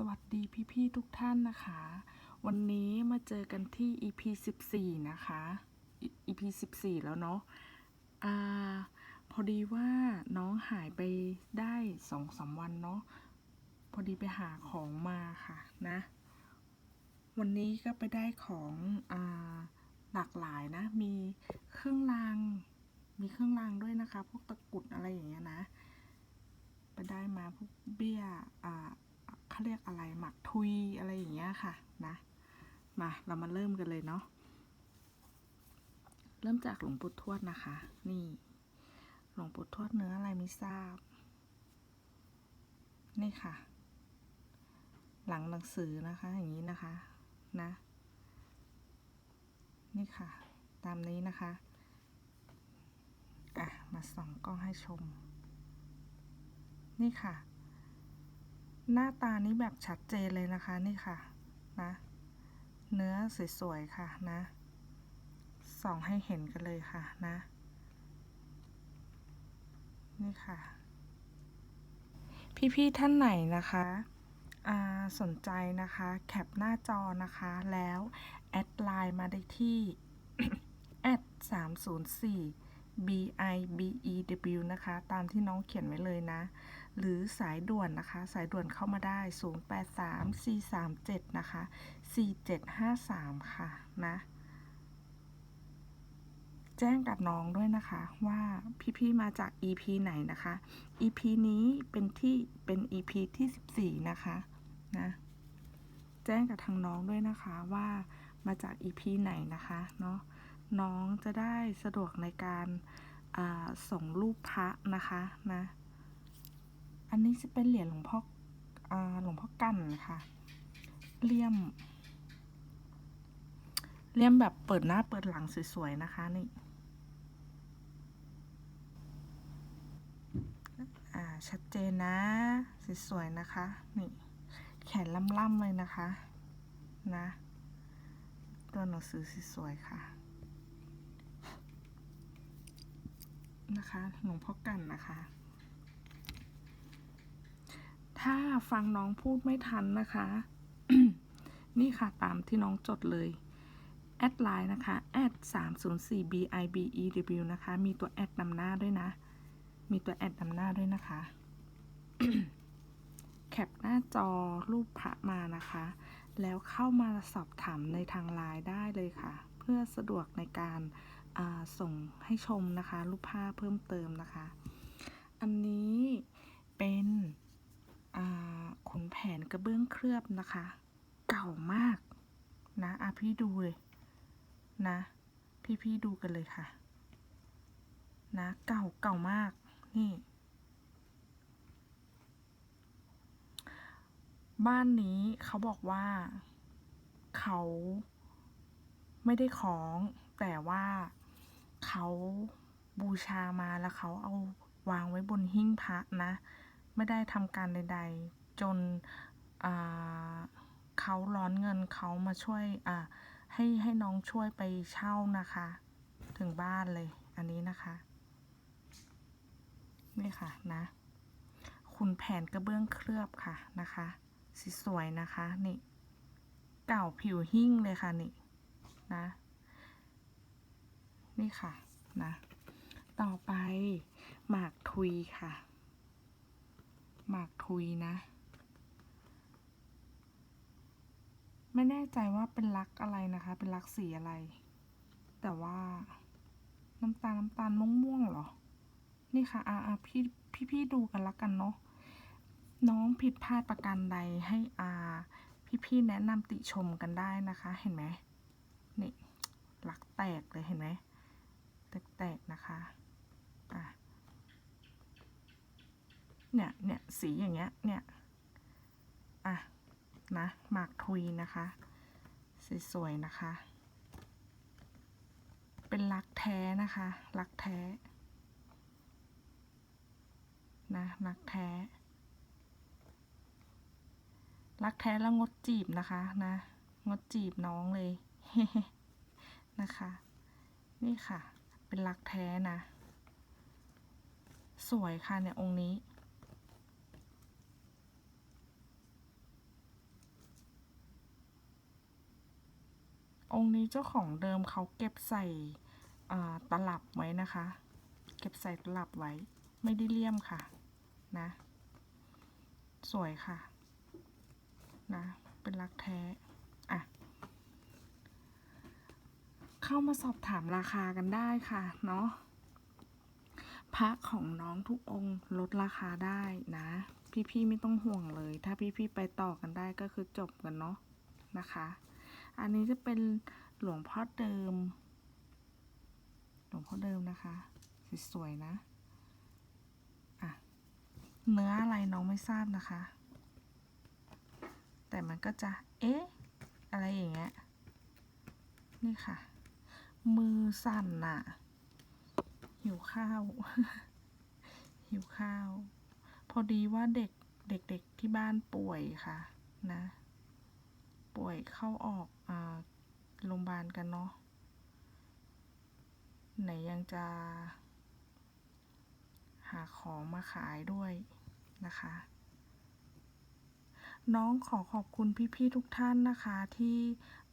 สวัสดีพี่ๆทุกท่านนะคะ วันนี้มาเจอกันที่ EP 14 นะคะ EP 14 แล้วเนาะอ่าพอดีว่าน้องหายไปได้สองสามวันเนาะพอดีไปหาของมาค่ะนะ วันนี้ก็ไปได้ของอ่าหลากหลายนะ มีเครื่องราง มีเครื่องรางด้วยนะคะ พวกตะกรุดอะไรอย่างเงี้ยนะ ไปได้มาพวกเบี้ยอ่า เขาเรียกอะไรหมักทุยอะไรอย่างเงี้ยค่ะนะมาเรามาเริ่มกันเลยเนาะเริ่มจากหลวงปู่ทวดนะคะ นี่ หลวงปู่ทวดเนื้ออะไรไม่ทราบ นี่ค่ะ หลังหนังสือนะคะ อย่างนี้นะคะนะ นี่ค่ะ ตามนี้นะคะอะมาส่องกล้องให้ชม นี่ค่ะ หน้าตานี้แบบชัดเจนเลยนะคะนี่ค่ะนะ เนื้อสวยๆค่ะนะ ส่องให้เห็นกันเลยค่ะนะ นี่ค่ะ พี่ๆท่านไหนนะคะสนใจนะคะแคปหน้าจอนะคะ แล้ว แอดไลน์มาได้ที่แอด304 b i b e w นะคะ ตามที่น้องเขียนไว้เลยนะ หรือสายด่วนนะคะ สายด่วนเข้ามาได้ 083 437 นะคะ 4753 ค่ะนะ แจ้งกับน้องด้วยนะคะว่าพี่ๆมาจาก EP ไหนนะคะ EP นี้เป็นที่เป็น EP ที่ 14 นะคะนะแจ้งกับทางน้องด้วยนะคะว่ามาจาก EP ไหนนะคะเนาะน้องจะได้สะดวกในการาส่งรูปพระนะคะนะ อันนี้จะเป็นเหรียญหลวงพ่ออ่าหลวงพ่อกันค่ะเลี่ยม เลี่ยมแบบเปิดหน้าเปิดหลังสวยๆนะคะนี่อ่าชัดเจนนะ สวยๆนะคะ นี่ แขนล่ำๆเลยนะคะ นะ ตัวหนังสือสวยๆค่ะ นะคะ หลวงพ่อกันนะคะ ถ้าฟังน้องพูดไม่ทันนะคะ นี่ค่ะตามที่น้องจดเลย แอดไลน์นะคะแอด304 b i b e w นะคะ มีตัวแอดนำหน้าด้วยนะ มีตัวแอดนำหน้าด้วยนะคะ แคปหน้าจอรูปพระมานะคะ แล้วเข้ามาสอบถามในทางไลน์ได้เลยค่ะ เพื่อสะดวกในการาส่งให้ชมนะคะ รูปภาพเพิ่มเติมนะคะ อันนี้เป็น ขุนแผนกระเบื้องเคลือบนะคะ เก่ามากนะอะพี่ดูเลยนะ พี่ๆดูกันเลยค่ะ นะเก่าเก่ามากนี่ บ้านนี้เขาบอกว่า เขาไม่ได้ของแต่ว่าเขาบูชามาแล้วเขาเอาวางไว้บนหิ้งพระนะ ไม่ได้ทำการใด ๆ จนเขาร้อนเงินเขามาช่วยให้ให้น้องช่วยไปเช่านะคะ ถึงบ้านเลยอันนี้นะคะนี่ค่ะนะคุณแผนกระเบื้องเคลือบค่ะนะคะสีสวยนะคะนี่เก่าผิวหิ้งเลยค่ะนี่นะนี่ค่ะนะต่อไปหมากทุยค่ะ หมากทุยนะ ไม่แน่ใจว่าเป็นลักอะไรนะคะ เป็นลักสีอะไร แต่ว่า น้ำตาลน้ำตาลม่วงๆเหรอ นี่ค่ะอ่าอ่าพี่พี่พี่ดูกันละกันเนาะน้องผิดพลาดประการใดให้อาพี่ๆแนะนำติชมกันได้นะคะ เห็นไหมนี่หลักแตกเลยเห็นไหมแตกๆนะคะ เนี่ยเนี่ยสีอย่างเงี้ยเนี่ยอะนะหมากทุยนะคะสวยๆนะคะ เป็นลักแท้นะคะลักแท้นะลักแท้รักแท้แล้วงดจีบนะคะนะงดจีบน้องเลยนะคะ นี่ค่ะ เป็นรักแท้นะ สวยค่ะเนี่ยองค์นี้ องค์นี้เจ้าของเดิมเขาเก็บใส่ตลับไว้นะคะ เก็บใส่ตลับไว้ ไม่ได้เลี่ยมค่ะ นะ สวยค่ะ นะ เป็นรักแท้ อะ เข้ามาสอบถามราคากันได้ค่ะ เนาะพระของน้องทุกองค์ลดราคาได้นะ พี่ๆไม่ต้องห่วงเลย ถ้าพี่ๆไปต่อกันได้ก็คือจบกันเนาะนะคะ อันนี้จะเป็นหลวงพ่อเดิม หลวงพ่อเดิมนะคะ สวยๆนะ อะ เนื้ออะไรน้องไม่ทราบนะคะ แต่มันก็จะ เอ๊ะ อะไรอย่างเงี้ย นี่ค่ะ มือสั่นน่ะ หิวข้าว หิวข้าว พอดีว่าเด็กเด็กๆที่บ้านป่วยค่ะ นะ ป่วยเข้าออก โรงพยาบาลกันเนาะ ไหนยังจะ หาของมาขายด้วยนะคะ น้องขอขอบคุณพี่ๆทุกท่านนะคะที่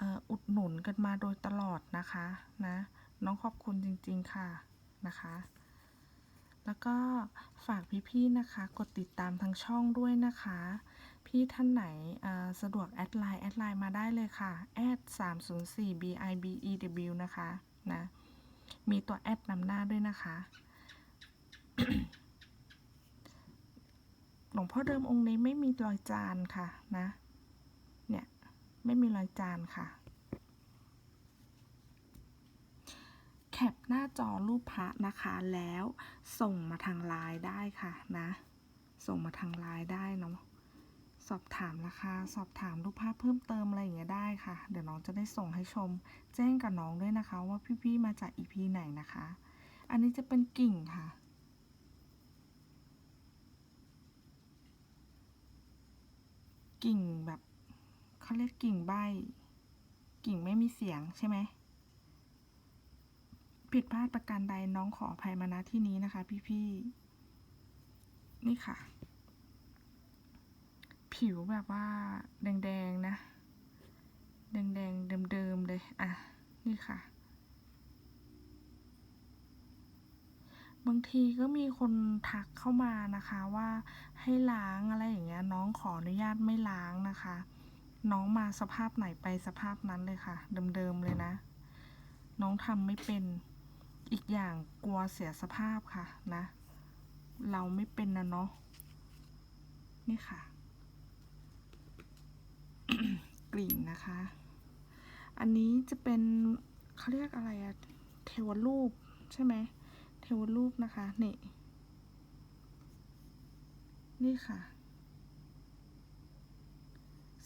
ออุดหนุนกันมาโดยตลอดนะคะนะน้องขอบคุณจริงๆค่ะนะคะ แล้วก็ฝากพี่ๆนะคะ กดติดตามทางช่องด้วยนะคะ พี่ท่านไหนสะดวกแอดไลน์แอดไลน์มาได้เลยค่ะแอด304 bibew นะคะนะมีตัวแอดนำหน้าด้วยนะคะ หลวงพ่อเดิมองค์นี้ไม่มีรอยจานค่ะนะเนี่ยไม่มีรอยจานค่ะ แคปหน้าจอรูปพระนะคะแล้วส่งมาทางไลน์ได้ค่ะนะ ส่งมาทางไลน์ได้เนาะ สอบถามราคา สอบถามรูปภาพเพิ่มเติมอะไรอย่างเงี้ยได้ค่ะ เดี๋ยวน้องจะได้ส่งให้ชม แจ้งกับน้องด้วยนะคะ ว่าพี่ๆมาจาก EP ไหนนะคะ อันนี้จะเป็นกิ่งค่ะ กิ่งแบบเขาเรียกกิ่งใบ กิ่งไม่มีเสียงใช่ไหมผิดพลาดประการใดน้องขออภัยมาณที่นี้นะคะ พี่ๆนี่ค่ะ ผิวแบบว่าแดงๆนะ แดงๆเดิมๆเลยอะนี่ค่ะ บางทีก็มีคนทักเข้ามานะคะว่าให้ล้างอะไรอย่างเงี้ยน้องขออนุญาตไม่ล้างนะคะ น้องมาสภาพไหนไปสภาพนั้นเลยค่ะ เดิมๆเลยนะ น้องทำไม่เป็นอีกอย่างกลัวเสียสภาพค่ะนะ เราไม่เป็นนะเนาะนี่ค่ะ กลิ่งนะคะ อันนี้จะเป็นเขาเรียกอะไรอะเทวรูปใช่ไหมเทวรูปนะคะนี่นี่ค่ะ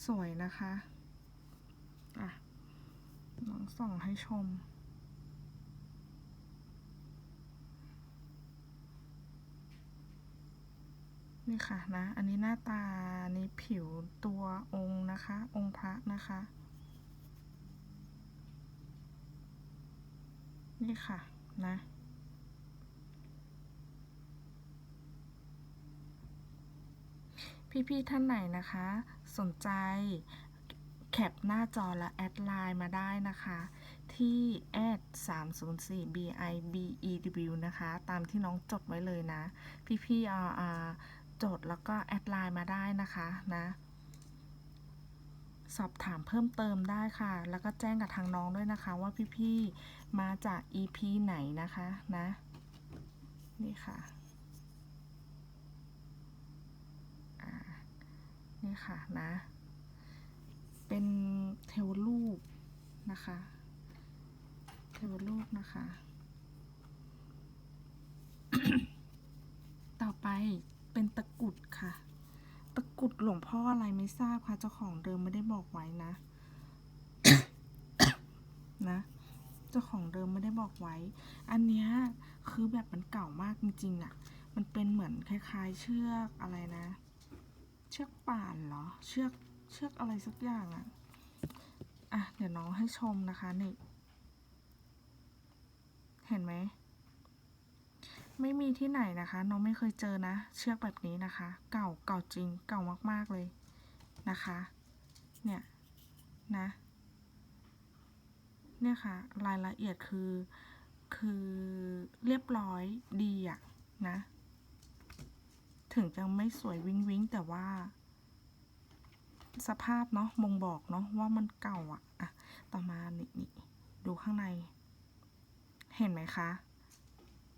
สวยนะคะ อะลองส่องให้ชม นี่ค่ะนะ อันนี้หน้าตาอันนี้ผิวตัวองค์นะคะ องค์พระนะคะ นี่ค่ะนะพี่ๆท่านไหนนะคะ สนใจแคปหน้าจอและแอดไลน์มาได้นะคะ ที่แอด304 bibew นะคะ ตามที่น้องจดไว้เลยนะ พี่ๆเอา อ่าจดแล้วก็แอดไลน์มาได้นะคะนะ สอบถามเพิ่มเติมได้ค่ะ แล้วก็แจ้งกับทางน้องด้วยนะคะว่าพี่ๆมาจาก EP ไหนนะคะนะ นี่ค่ะนี่ค่ะนะ เป็นเทวรูปนะคะเทวรูปนะคะ ต่อไป เป็นตะกุดค่ะ ตะกุดหลวงพ่ออะไรไม่ทราบค่ะ เจ้าของเดิมไม่ได้บอกไว้นะ นะ เจ้าของเดิมไม่ได้บอกไว้ อันเนี้ยคือแบบมันเก่ามากจริงๆอะมันเป็นเหมือนคล้ายๆ เชือกอะไรนะ เชือกป่านเหรอ เชือกเชือกอะไรสักอย่างอะอะ เดี๋ยวน้องให้ชมนะคะนี่ เห็นไหม ไม่มีที่ไหนนะคะ น้องไม่เคยเจอนะ เชือกแบบนี้นะคะ เก่าเก่าจริง เก่ามากๆเลยนะคะ เนี่ยนะ เนี่ยค่ะ รายละเอียดคือ คือเรียบร้อยดีอะนะ ถึงจะไม่สวยวิงวิงแต่ว่า สภาพเนาะบ่งบอกเนาะว่ามันเก่าอะอะต่อมานี่นี่ดูข้างใน เห็นไหมคะ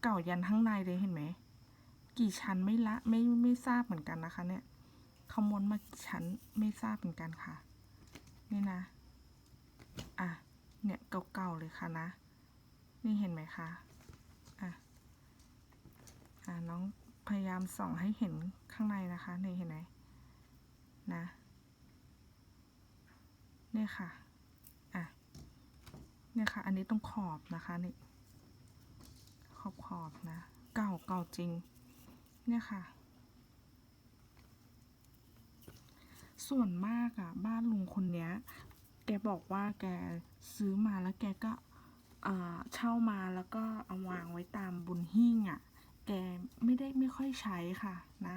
เก่ายันข้างในเลยเห็นไหม กี่ชั้นไม่ละไม่ไม่ทราบเหมือนกันนะคะ เนี่ยเขาม้วนมากี่ชั้นไม่ทราบเหมือนกันค่ะ นี่นะ อะ เนี่ยเก่าๆเลยค่ะนะ นี่เห็นไหมคะอะอะน้องพยายามส่องให้เห็นข้างในนะคะนี่เห็นไหมนะเนี่ยค่ะ อะ เนี่ยค่ะ อันนี้ต้องขอบนะคะนี่ ขอบขอบนะ เก่าเก่าจริง เนี่ยค่ะ ส่วนมากอะบ้านลุงคนเนี้ย แกบอกว่าแกซื้อมาแล้วแกก็เช่ามาแล้วก็เอาวางไว้ตามบนหิ้งอะ่ะ แกไม่ได้ไม่ค่อยใช้ค่ะนะ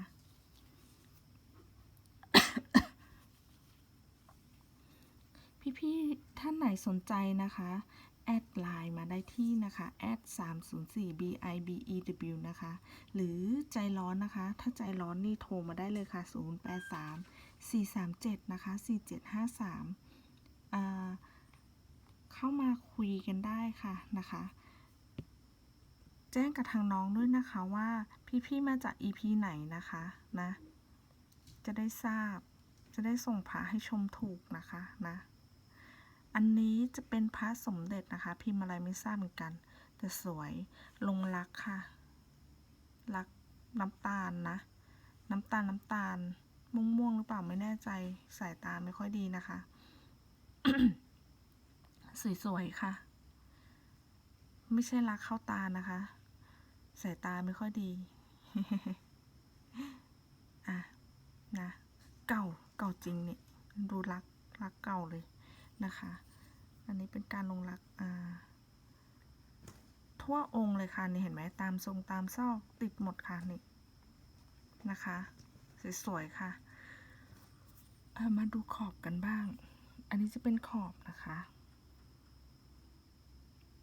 พี่ๆท่านไหนสนใจนะคะ แอดไลน์มาได้ที่นะคะแอด304 bibew นะคะ หรือใจร้อนนะคะ ถ้าใจร้อนนี่โทรมาได้เลยค่ะ 083 437 นะคะ 4753อ่าเข้ามาคุยกันได้ค่ะนะคะ แจ้งกับทางน้องด้วยนะคะว่าพี่ๆมาจาก EP ไหนนะคะนะ จะได้ทราบ จะได้ส่งพระให้ชมถูกนะคะนะ อันนี้จะเป็นพระสมเด็จนะคะ พิมพ์อะไรไม่ทราบเหมือนกัน แต่สวยลงรักค่ะ รักน้ำตาลนะ น้ำตาลน้ำตาลม่วงม่วงๆหรือเปล่าไม่แน่ใจสายตาไม่ค่อยดีนะคะ สวยๆค่ะ ไม่ใช่รักเข้าตานะคะ สายตาไม่ค่อยดีอะนะ เก่าเก่าจริงเนี่ยดูรักรักเก่าเลย นะคะ อันนี้เป็นการลงรักทั่วองค์เลยค่ะนี่เห็นไหมตามทรงตามซอกติดหมดค่ะนี่นะคะสวยๆค่ะเอ่อมาดูขอบกันบ้าง อันนี้จะเป็นขอบนะคะ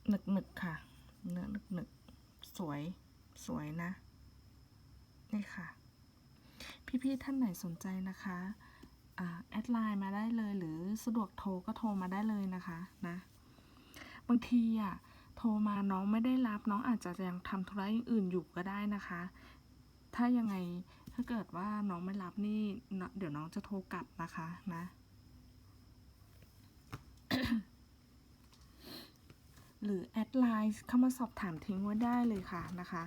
หนึกหนึกๆค่ะ เนื้อหนึกหนึกๆสวยสวยนะ นี่ค่ะ พี่ๆท่านไหนสนใจนะคะ แอดไลน์มาได้เลยหรือสะดวกโทรก็โทรมาได้เลยนะคะนะบางทีอะโทรมาน้องไม่ได้รับน้องอาจจะยังทำธุระอย่างอื่นอยู่ก็ได้นะคะ ถ้ายังไงถ้าเกิดว่าน้องไม่รับนี่เดี๋ยวน้องจะโทรกลับนะคะนะหรือแอดไลน์เข้ามาสอบถามทิ้งไว้ได้เลยค่ะนะคะ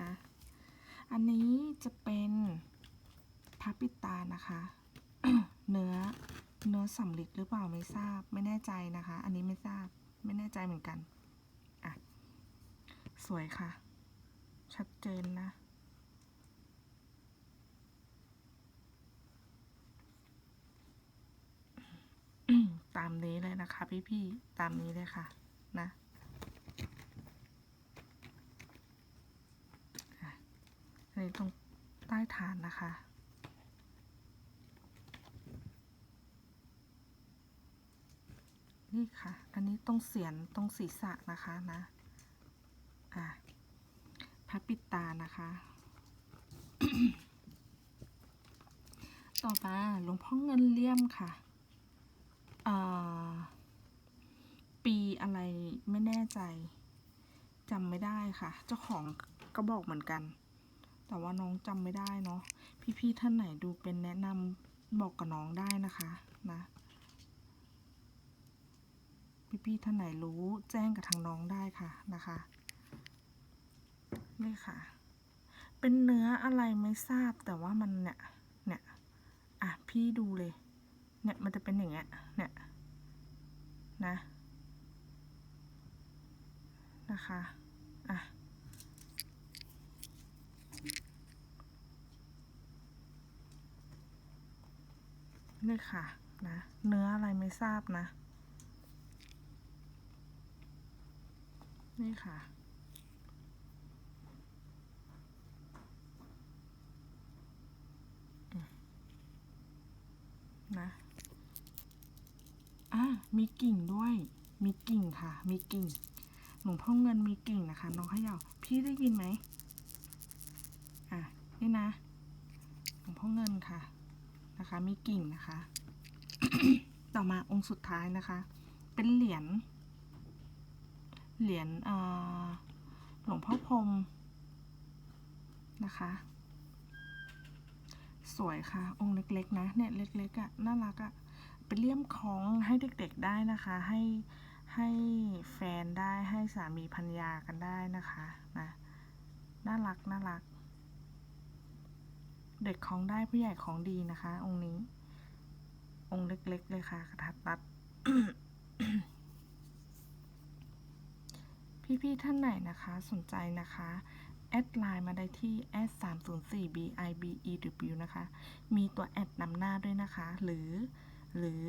นะอันนี้จะเป็นพระปิตานะคะ เนื้อเนื้อสำลิดหรือเปล่าไม่ทราบ ไม่แน่ใจนะคะ อันนี้ไม่ทราบ ไม่แน่ใจเหมือนกันอะสวยค่ะ ชัดเจนนะตามนี้เลยนะคะ พี่ๆตามนี้เลยค่ะ นะอะอันนี้ตรงใต้ฐานนะคะ นี่ค่ะ อันนี้ตรงเสียนตรงศีรษะนะคะนะ อะพระปิดตานะคะ ต่อมาหลวงพ่อเงินเลี่ยมค่ะอ่าปีอะไรไม่แน่ใจจำไม่ได้ค่ะ เจ้าของก็บอกเหมือนกัน แต่ว่าน้องจำไม่ได้เนาะพี่ๆท่านไหนดูเป็นแนะนำบอกกับน้องได้นะคะนะ พี่ๆท่านไหนรู้แจ้งกับทางน้องได้ค่ะนะคะนี่ค่ะ เป็นเนื้ออะไรไม่ทราบแต่ว่ามันเนี่ยเนี่ยอะพี่ดูเลย เนี่ยมันจะเป็นอย่างเงี้ยเนี่ยนะนะคะอะนี่ค่ะนะเนื้ออะไรไม่ทราบนะ นี่ค่ะ นะอะมีกิ่งด้วย มีกิ่งค่ะ มีกิ่ง หลวงพ่อเงินมีกิ่งนะคะ น้องขย่าพี่ได้ยินไหมอะ นี่นะ หลวงพ่อเงินค่ะ นะคะ มีกิ่งนะคะ ต่อมาองค์สุดท้ายนะคะ เป็นเหรียญ เหรียญหลวงพ่อพรมนะคะ สวยค่ะ องค์เล็กๆ นะ เนี่ยเล็กๆอะ่ะน่ารักอะ่ะเป็นเลี่ยมคล้องให้เด็กๆได้นะคะ ให้ให้แฟนได้ให้สามีพันยากันได้นะคะนะน่ารักน่ารัก เด็กของได้ผู้ใหญ่ของดีนะคะ องค์นี้ องค์เล็กๆเลยค่ะกระทัดรัด พี่ๆท่านไหนนะคะ สนใจนะคะ แอดไลน์มาได้ที่แอด304 bibew นะคะ มีตัวแอดนำหน้าด้วยนะคะ หรือ หรือ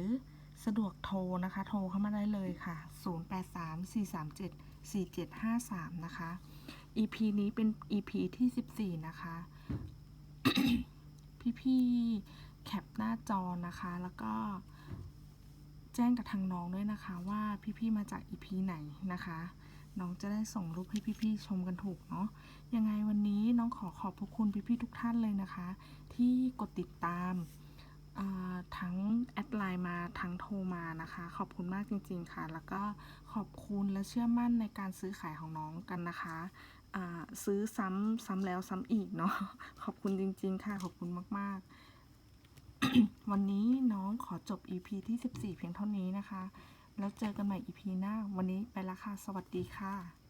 สะดวกโทรนะคะ โทรเข้ามาได้เลยค่ะ 0834374753 นะคะ EP นี้เป็น EP ที่ 14 นะคะ พี่ๆแคปหน้าจอนะคะ แล้วก็แจ้งกับทางน้องด้วยนะคะว่าพี่ๆมาจาก EP ไหนนะคะ น้องจะได้ส่งรูปให้พี่ๆชมกันถูกเนาะยังไงวันนี้น้องขอขอบพระคุณพี่ๆทุกท่านเลยนะคะ ที่กดติดตามทั้งแอดไลน์มาทั้งโทรมานะคะ ขอบคุณมากจริงๆค่ะ แล้วก็ขอบคุณและเชื่อมั่นในการซื้อขายของน้องกันนะคะซื้อซ้ำซ้ำแล้วซ้ำอีกเนาะขอบคุณจริง ๆ ค่ะ ขอบคุณมากๆ วันนี้น้องขอจบ EP ที่ 14 เพียงเท่านี้นะคะ แล้วเจอกันใหม่อีพีหน้า วันนี้ไปละค่ะ สวัสดีค่ะ